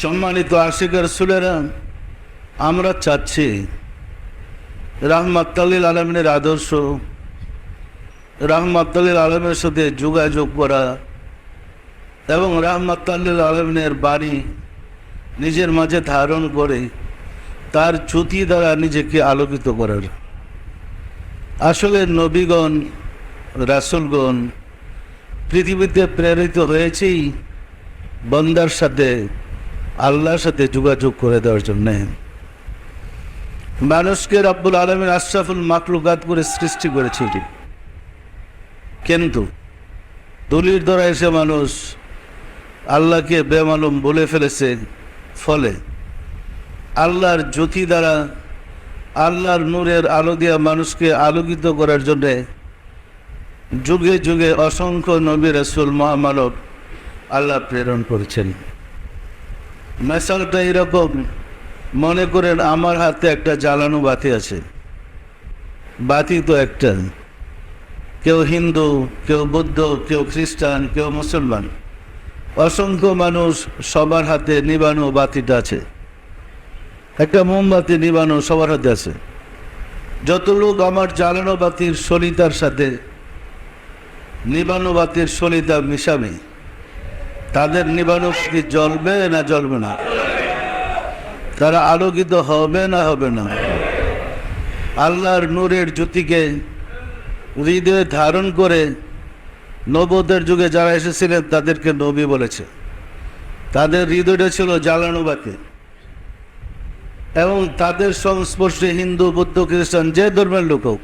সম্মানিত আশিকার সুলেরা আমরা চাচ্ছি রাহমাত্তালিল আলমিনের আদর্শ রাহমাত্তালিল আলমের সাথে যোগাযোগ করা এবং রাহমাত্তালিল আলমিনের বাণী নিজের মাঝে ধারণ করে তার চ্যুতি দ্বারা নিজেকে আলোকিত করার। আসলে নবীগণ, রাসুলগণ পৃথিবীতে প্রেরিত হয়েছেই বন্দার সাথে আল্লাহর সাথে যোগাযোগ করে দেওয়ার জন্যে। মানুষকে রব্বুল আলমের আশরাফুল মাকলুকাত করে সৃষ্টি করেছিল কিন্তু দলির দ্বারা এসে মানুষ আল্লাহকে বেমালুম বলে ফেলেছে, ফলে আল্লাহর জ্যোতি দ্বারা আল্লাহর নূরের আলো দিয়া মানুষকে আলোকিত করার জন্যে যুগে যুগে অসংখ্য নবী রসুল, মহামানব আল্লাহ প্রেরণ করেছেন। মেসালটা এরকম মনে করেন আমার হাতে একটা জ্বালানো বাতি আছে। বাতি তো একটা। কেউ হিন্দু, কেউ বৌদ্ধ, কেউ খ্রিস্টান, কেউ মুসলমান। অসংখ্য মানুষ সবার হাতে নিবানো বাতিটা আছে। একটা মোমবাতি নিবানো সবার হাতে আছে। যত লোক আমার জ্বালানো বাতির সলিতার সাথে নিবানো বাতির সলিতা মিশাবে। তাদের নিবানো কি জ্বলবে না জ্বলবে না? তারা আলোকিত হবে না হবে না? আল্লাহর নূরের জ্যোতিকে হৃদয়ে ধারণ করে নবদের যুগে যারা এসেছিলেন, তাদেরকে নবী বলেছে। তাদের হৃদয়টা ছিল জ্বালানো বাতি। এবং তাদের সংস্পর্শে হিন্দু, বৌদ্ধ, খ্রিস্টান যে ধর্মের লোক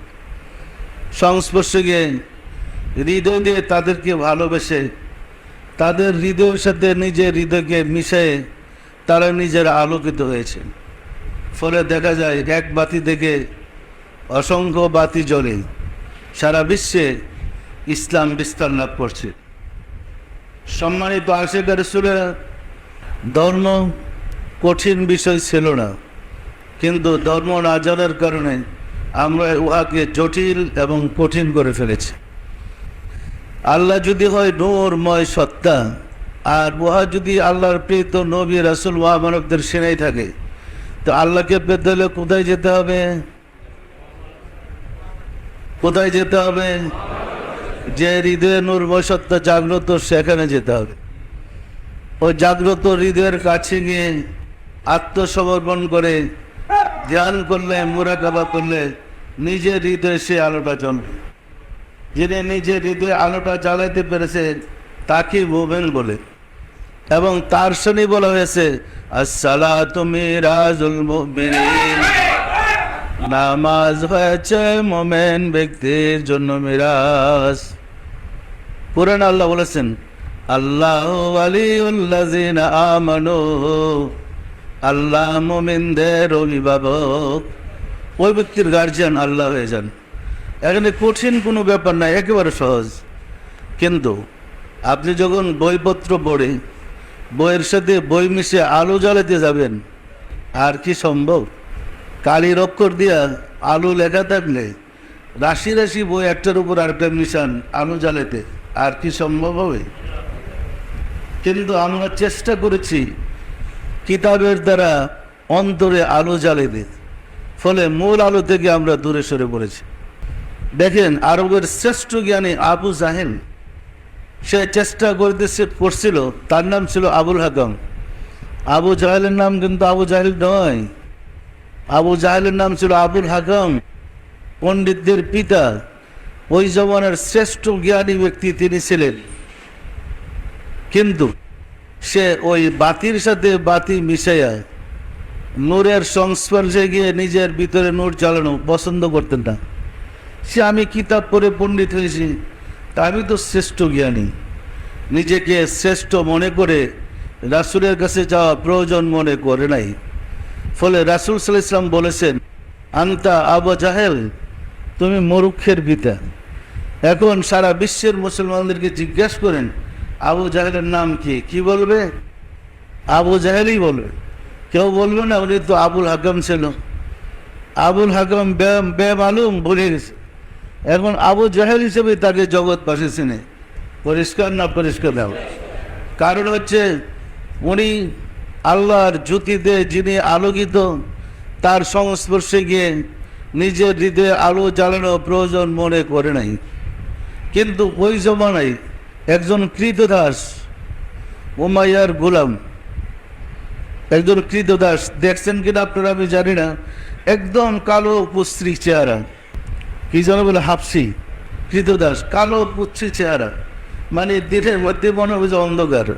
সংস্পর্শে গিয়ে হৃদয় দিয়ে তাদেরকে ভালোবেসে তাদের হৃদয়ের সাথে নিজের হৃদয়কে মিশিয়ে তারা নিজের আলোকিত হয়েছে। ফলে দেখা যায়, এক বাতি থেকে অসংখ্য বাতি জ্বলে সারা বিশ্বে ইসলাম বিস্তার লাভ করছে। সম্মানিত আশেখার সুরে ধর্ম কঠিন বিষয় ছিল না, কিন্তু ধর্ম না জানার কারণে আমরা উহাকে জটিল এবং কঠিন করে ফেলেছি। আল্লাহ যদি হয় নূরময় সত্তা, আর উহা যদি আল্লাহর প্রীত নবী, রাসুল মহামানবদের সেনাই থাকে, তো আল্লাহকে পেতে হলে কোথায় যেতে হবে? কোথায় যেতে হবে? যে হৃদয়ে নূরময় সত্তা জাগ্রত, সেখানে যেতে হবে। ওই জাগ্রত হৃদয়ের কাছে গিয়ে আত্মসমর্পণ করে ধ্যান করলে, মুরাকাবা করলে নিজের হৃদয়ে সে আলোটা জ্বলবে যিনি নিজের হৃদয়ে আলোটা জ্বালাইতে পেরেছে তাকে মোমেন বলে। এবং তার শনি বলা হয়েছে আসসালা তুমি রাজুল নামাজ হয়েছে মোমেন ব্যক্তির জন্য মিরাজ। পুরান আল্লাহ বলেছেন, আল্লাহ আলিউল্লাজিনা আমানু। আল্লাহ মোমিনদের অভিভাবক। ওই ব্যক্তির গার্জিয়ান আল্লাহ হয়ে যান। এখানে কঠিন কোনো ব্যাপার নাই একেবারে সহজ। কিন্তু আপনি যখন বইপত্র পড়ে, বইয়ের সাথে বই মিশে আলো জ্বালাতে যাবেন, আর কি সম্ভব? কালির অক্ষর দিয়া আলো লেখা থাকলে রাশি রাশি বই একটার উপর আরেকটা মিশান আলো জ্বালাতে, আর কি সম্ভব হবে? কিন্তু আমরা চেষ্টা করেছি কিতাবের দ্বারা অন্তরে আলো জ্বালিয়ে ফলে মূল আলো থেকে আমরা দূরে সরে পড়েছি। দেখেন আরবের শ্রেষ্ঠ জ্ঞানী আবু জাহেল, সে চেষ্টা করতেছে করছিল তার নাম ছিল আবুল হাকম। আবু জাহেলের নাম কিন্তু আবু জাহেল নয়, আবু জাহেলের নাম ছিল আবুল হাকম, পণ্ডিতদের পিতা। ওই জমানার শ্রেষ্ঠ জ্ঞানী ব্যক্তি তিনি ছিলেন। কিন্তু সে ওই বাতির সাথে বাতি মিশাইয়া নূরের সংস্পর্শে গিয়ে নিজের ভিতরে নূর চালানো পছন্দ করতেন না। সে আমি কিতাব পড়ে পণ্ডিত হয়েছি, তা আমি তো শ্রেষ্ঠ জ্ঞানী। নিজেকে শ্রেষ্ঠ মনে করে রাসুলের কাছে যাওয়া প্রয়োজন মনে করে নাই। ফলে রাসুল সাল ইসলাম বলেছেন, আন্তা আবু জাহেল, তুমি মরুক্ষের পিতা। এখন সারা বিশ্বের মুসলমানদেরকে জিজ্ঞাসা করেন, আবু জাহেলের নাম কি? কি বলবে? আবু জাহেলই বলবে। কেউ বলবে না, উনি তো আবুল হাকাম ছিল। আবুল হাকাম বে মালুম বলে গেছে। এখন আবু জাহেল হিসেবে তাকে জগৎবাসী চিনে। পরিষ্কার না পরিষ্কার না কারণ হচ্ছে উনি আল্লাহর জ্যোতিতে যিনি আলোকিত, তার সংস্পর্শে গিয়ে নিজের হৃদয়ে আলো জ্বালানো প্রয়োজন মনে করে নাই। কিন্তু ওই জমানায় একজন কৃতদাস, উমাইয়ার গোলাম, একজন কৃতদাস, দেখছেন কিনা আপনারা আমি জানি না, একদম কালো পুস্ত্রী চেহারা। কি যেন বলে, হাফসি, কৃতদাস, কালো পুচ্ছি চেহারা মানে দিনের মধ্যে মনে হবে যে অন্ধকার।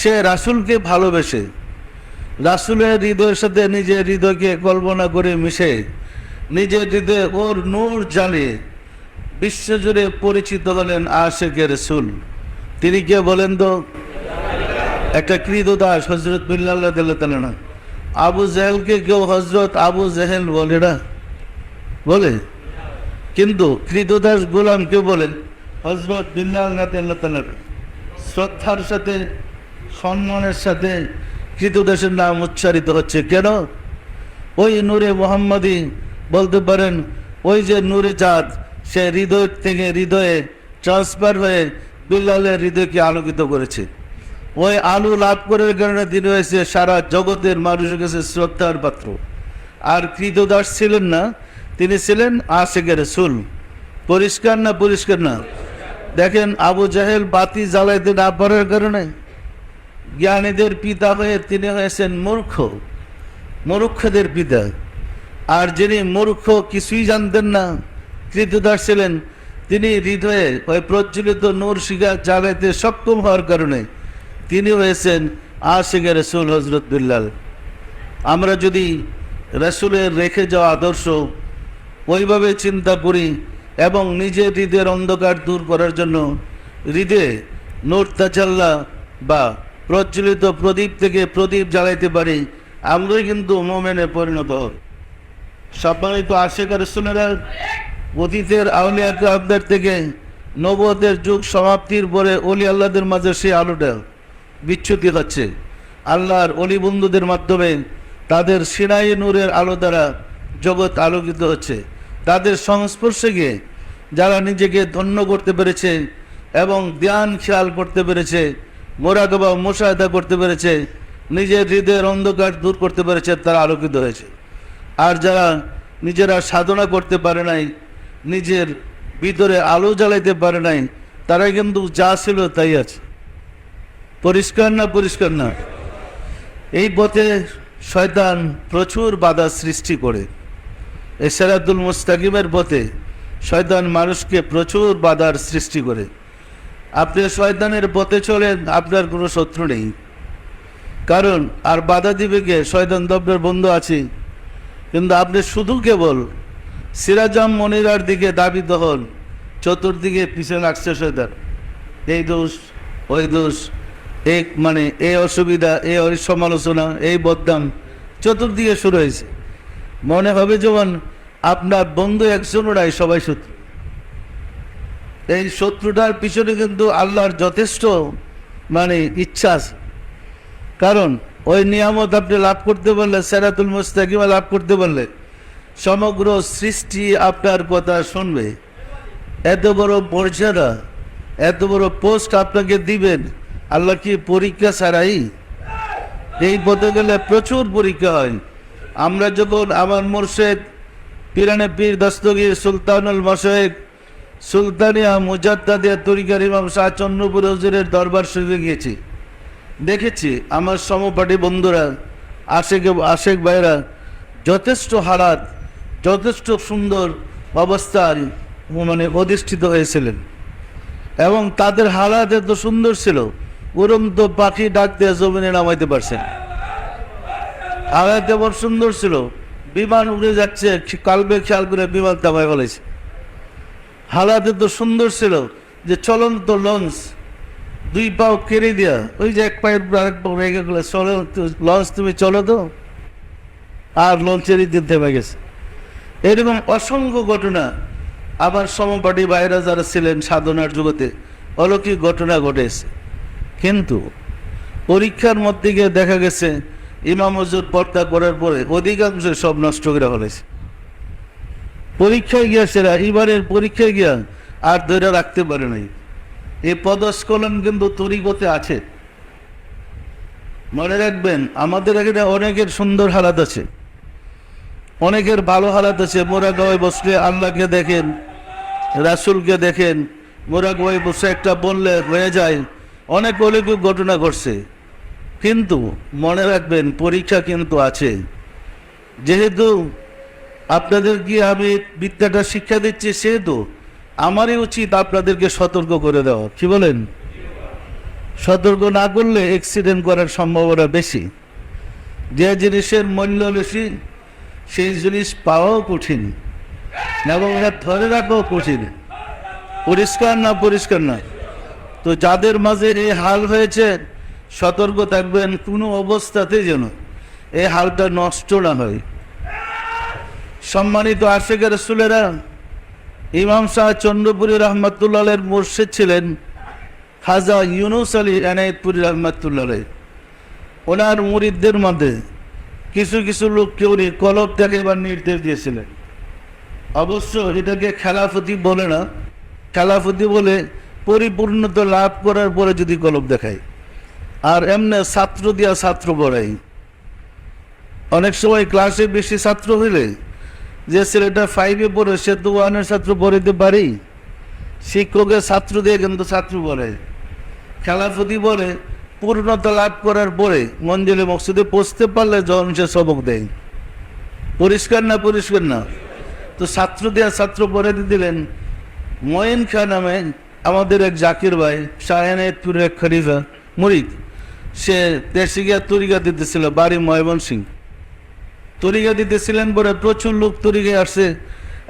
সে রাসুলকে ভালোবেসে, রাসুলের হৃদয়ের সাথে নিজের হৃদয়কে কল্পনা করে মিশে, নিজের হৃদয়ে ওর নূর জ্বালিয়ে বিশ্বজুড়ে পরিচিত হলেন আশেকে রসুল। তিনি কে বলেন তো? একটা কৃতদাস হজরত বিল্লাহ দিল্লা না আবু জাহেলকে কেউ হজরত আবু জাহেল বলে না? বলে? কিন্তু কৃতদাস গোলাম কেউ বলেন হজরত বিল্লাহ শ্রদ্ধার সাথে, সম্মানের সাথে কৃতদাসের নাম উচ্চারিত হচ্ছে। কেন? ওই নূরে মোহাম্মদী বলতে পারেন, ওই যে নূরে চাঁদ সে হৃদয় থেকে হৃদয়ে ট্রান্সফার হয়ে বিল্লালের হৃদয়কে আলোকিত করেছে। ওই আলু লাভ করার কারণে তিনি হয়েছে সারা জগতের মানুষের কাছে শ্রদ্ধার পাত্র। আর কৃতদাস ছিলেন না তিনি ছিলেন আশেকের সুল পরিষ্কার না পরিষ্কার না? দেখেন, আবু জাহেল বাতি জ্বালাইতে না পারার কারণে জ্ঞানীদের পিতা হয়ে তিনি হয়েছেন মূর্খ, মূর্খদের পিতা। আর যিনি মূর্খ, কিছুই জানতেন না, কৃতদাস ছিলেন। তিনি হৃদয়ে ওই প্রজ্বলিত নূর শিখা জ্বালাইতে সক্ষম হওয়ার কারণে তিনি হয়েছেন আশিকে রসুল হজরত বিল্লাল। আমরা যদি রসুলের রেখে যাওয়া আদর্শ ওইভাবে চিন্তা করি এবং নিজের হৃদয়ের অন্ধকার দূর করার জন্য হৃদয়ে নোট তাচাল্লা বা প্রজ্বলিত প্রদীপ থেকে প্রদীপ জ্বালাইতে পারি। আমরাই কিন্তু মোমেনে পরিণত হব সম্মানিত আশেকার রসুলেরা, অতীতের আউলিয়া কাবদের থেকে নবতের যুগ সমাপ্তির পরে অলি আল্লাহদের মাঝে সেই আলোটা বিচ্যুতি হচ্ছে। আল্লাহর অলি বন্ধুদের মাধ্যমে তাদের সিনাই নূরের আলো দ্বারা জগৎ আলোকিত হচ্ছে। তাদের সংস্পর্শে গিয়ে যারা নিজেকে ধন্য করতে পেরেছে এবং ধ্যান খেয়াল করতে পেরেছে মোরাকবা মোশাহেদা করতে পেরেছে, নিজের হৃদয়ের অন্ধকার দূর করতে পেরেছে, তারা আলোকিত হয়েছে। আর যারা নিজেরা সাধনা করতে পারে নাই, নিজের ভিতরে আলো জ্বালাইতে পারে নাই তারা কিন্তু যা ছিল তাই আছে। পরিষ্কার না পরিষ্কার না? এই পথে শয়তান প্রচুর বাধা সৃষ্টি করে। এই সেরাতুল মুস্তাকিমের পথে শয়তান মানুষকে প্রচুর বাধার সৃষ্টি করে। আপনি শয়তানের পথে চলেন, আপনার কোনো শত্রু নেই। কারণ আর বাধা দিবে কে? শয়তান দব্যের বন্ধু আছে। কিন্তু আপনি শুধু কেবল সিরাজাম মনিরার দিকে দাবিত হন চতুর্দিকে পিছনে লাগছে শয়তান। এই দোষ, ওই দোষ এক মানে এই অসুবিধা, এই সমালোচনা এই বদনাম চতুর্দিকে শুরু হয়েছে। মনে হবে যেমন আপনার বন্ধু একজনও নাই সবাই শত্রু। এই শত্রুটার পিছনে কিন্তু আল্লাহর যথেষ্ট মানে ইচ্ছা আছে। কারণ ওই নিয়ামত আপনি লাভ করতে পারলে, সেরাতুল মুস্তাকিমা লাভ করতে পারলে, সমগ্র সৃষ্টি আপনার কথা শুনবে। এত বড় মর্যাদা, এত বড় পোস্ট আপনাকে দিবেন, আল্লাহ কি পরীক্ষা ছাড়াই? এই পথে গেলে প্রচুর পরীক্ষা হয়। আমরা যখন আমার মোর্শেদ পিরানে পীর দস্তগীর সুলতানুল মশেক সুলতানিয়া মুজাদ্দাদিয়া তরিকার ইমাম শাহ চন্দ্রপুর হজুরের দরবার শরীফে গিয়েছি। দেখেছি আমার সমপাঠী বন্ধুরা আশেক আশেক ভাইরা যথেষ্ট হারাত, যথেষ্ট সুন্দর অবস্থায় মানে অধিষ্ঠিত হয়েছিলেন। এবং তাদের হালাত এত সুন্দর ছিল, উড়ন্ত পাখি ডাক দিয়ে জমিনে নামাইতে পারছেন। হালাত এমন সুন্দর ছিল। বিমান উড়ে যাচ্ছে, কালবে খেয়াল করে বিমান তামায় ফেলেছে। হালাত এত সুন্দর ছিল যে চলন্ত লঞ্চ, দুই পাও কেড়ে দেওয়া ওই যে এক পায়ের রেখে গেলে চলো লঞ্চ তুমি চলো তো। আর লঞ্চেরই দিন থেমে গেছে। এরকম অসংখ্য ঘটনা। আবার সমপাটি বাইরা যারা ছিলেন সাধনার জগতে অলৌকিক ঘটনা ঘটেছে। কিন্তু পরীক্ষার মধ্যে গিয়ে দেখা গেছে ইমাম পর্দা করার পরে অধিকাংশ সব নষ্ট করে ফেলেছে। পরীক্ষায় গিয়েছেরা এবারের পরীক্ষায় গিয়া আর ধরে রাখতে পারে নাই। এই পদস্খলন কিন্তু তরিগতে আছে। মনে রাখবেন, আমাদের এখানে অনেকের সুন্দর হালাত আছে, অনেকের ভালো হালাত আছে। মোরা গায়ে বসলে আল্লাহকে দেখেন, রাসুলকে দেখেন, মোরা গায়ে বসে একটা বললে হয়ে যায়। অনেক অলৌকিক ঘটনা ঘটছে। কিন্তু মনে রাখবেন, পরীক্ষা কিন্তু আছে। যেহেতু আপনাদেরকে আমি বিদ্যাটা শিক্ষা দিচ্ছি, সেহেতু আমারই উচিত আপনাদেরকে সতর্ক করে দেওয়া। কি বলেন? সতর্ক না করলে অ্যাক্সিডেন্ট করার সম্ভাবনা বেশি। যে জিনিসের মূল্য বেশি, সেই জিনিস পাওয়াও কঠিন। এবং এটা ধরে রাখাও কঠিন। পরিষ্কার না পরিষ্কার না। তো যাদের মাঝে এই হাল হয়েছে সতর্ক থাকবেন কোনো অবস্থাতে যেন এই হালটা নষ্ট না হয়। সম্মানিত আশেকের রসুলেরা, ইমাম শাহ চন্দ্রপুরী রহমতুল্লাহের মুর্শিদ ছিলেন খাজা ইউনুস আলী এনায়তপুরী রহমতুল্লাহ। ওনার মুরিদদের মধ্যে কিছু কিছু লোককে উনি কলব থেকে এবার নির্দেশ দিয়েছিলেন। অবশ্য এটাকে খেলাফতি বলে না। খেলাফতি বলে পরিপূর্ণতা লাভ করার পরে যদি কলব দেখায়। আর এমনি ছাত্র দিয়া ছাত্র পড়াই অনেক সময় ক্লাসে বেশি ছাত্র হইলে যে ছেলেটা ফাইভে পড়ে, সে তো ওয়ানের ছাত্র পড়াইতে পারি। শিক্ষকের ছাত্র দিয়ে কিন্তু ছাত্র পড়ে খেলাফতি বলে পূর্ণতা লাভ করার পরে মঞ্জিলে মকসুদে পৌঁছতে পারলে যখন সে সবক দেয়। পরিষ্কার না পরিষ্কার না? তো ছাত্র দেওয়া ছাত্র পড়ে দিলেন ময়েন খা নামে আমাদের এক জাকির ভাই শাহানায়তপুরের এক খলিফা, মুরিদ। সে তেসিগিয়া তরিকা দিতেছিল, বাড়ি ময়মন সিং। তরিকা দিতেছিলেন বলে প্রচুর লোক তরিকে আসছে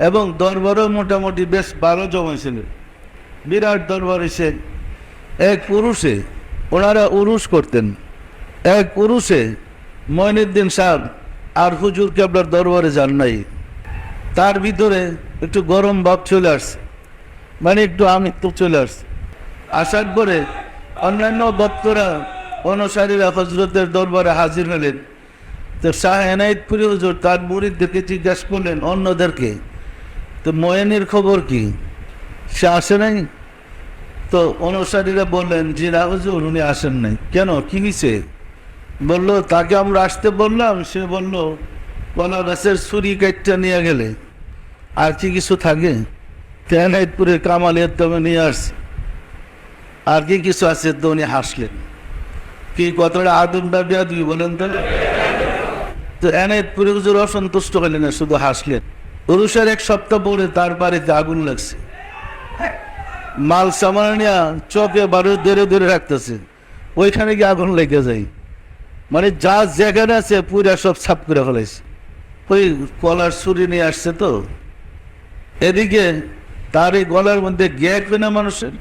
এবং দরবারও মোটামুটি বেশ ভালো জমাইছিল। বিরাট দরবার এসে এক পুরুষে, ওনারা উরুস করতেন। এক পুরুষে ময়নুদ্দিন সাহেব আর হুজুর কেবলার দরবারে যান নাই। তার ভিতরে একটু গরম ভাব চলে আসছে। মানে একটু আমৃত্যু চলে আসছে। আসার পরে অন্যান্য ভক্তরা অনুসারীরা হজরতের দরবারে হাজির হলেন। তো শাহ এনায়তপুরি হুজুর তার মুরিদদেরকে জিজ্ঞাসা করলেন, অন্যদেরকে? তো ময়নের খবর কি? সে আসে নাই? তো অনুসারীরা বললেন যে না হুজুর, উনি আসেন নাই। কেন? কি হয়েছে বলল, তাকে আমরা আসতে বললাম, সে বলল কলা গাছের ছুরি কাটটা নিয়ে গেলে। আর কি কিছু থাকে? তেনাইতপুরের কামালিয়ার তবে নিয়ে আসছে। আর কি কিছু আছে? তো উনি হাসলেন। কি কতটা আদম ব্যবহার দুই বলেন তো? তো এনায়তপুরে হুজুর অসন্তুষ্ট হলেন না, শুধু হাসলেন। পুরুষের এক সপ্তাহ পরে তার বাড়িতে আগুন লাগছে। মাল সামান নিয়ে চকে বারো ধরে ধরে রাখতেছে। ওইখানে গিয়ে আগুন লেগে যায়। মানে যা যেখানে আছে পুরা সব ছাপ করে ফেলাইছে। ওই কলার ছুরি নিয়ে আসছে তো। এদিকে তার এই গলার মধ্যে গ্যাগ না মানুষের?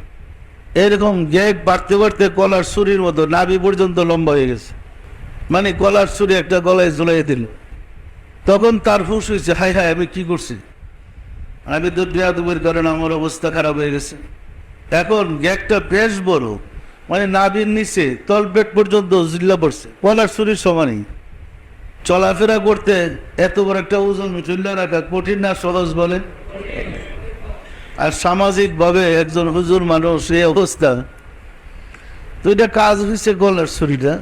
এরকম গ্যাগ বাড়তে বাড়তে কলার ছুরির মতো নাভি পর্যন্ত লম্বা হয়ে গেছে। মানে গলার ছুরি একটা গলায় ঝুলাই দিল। তখন তার হুশ হয়েছে হাই হাই আমি কি করছি? আমি তো বেয়াদুবের কারণে আমার অবস্থা খারাপ হয়ে গেছে। এখন গ্যাগটা বেশ বড় মানে নাভির নিচে তলপেট পর্যন্ত জিল্লা পড়ছে, কলার ছুরির সমানই। চলাফেরা করতে এত বড় একটা ওজন চুল্লা রাখা কঠিন না, সহজ বলে। আর সামাজিকভাবে একজন হুজুর মানুষ, এই অবস্থা। তো এটা কাজ হয়েছে গলার ছুরিটা।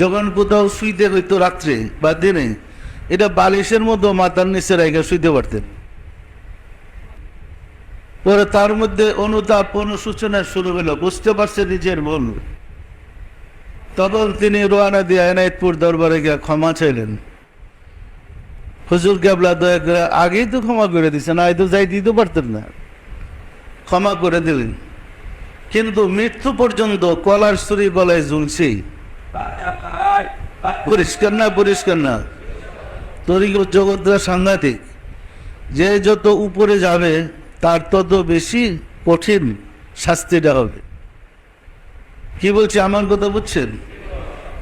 যখন কোথাও শুইতে হইতো রাত্রে বা দিনে, এটা বালিশের মতো মাথার নিচে রেখে শুইতে পারতেন। পরে তার মধ্যে অনুতাপ অনুসূচনা শুরু হলো বুঝতে পারছে নিজের মন। তখন তিনি রোয়ানা দিয়ে এনায়তপুর দরবারে গিয়ে ক্ষমা চাইলেন। হুজুর কেবলা দয়া করে আগেই তো ক্ষমা করে দিচ্ছেন আয় তো যাই দিতে পারতেন না। ক্ষমা করে দিলেন। কিন্তু মৃত্যু পর্যন্ত কলার ছুরি গলায় ঝুলছি। পরিষ্কার না পরিষ্কার না। তরিক জগৎটা সাংঘাতিক। যে যত উপরে যাবে, তার তত বেশি কঠিন শাস্তিটা হবে। কি বলছি, আমার কথা বুঝছেন?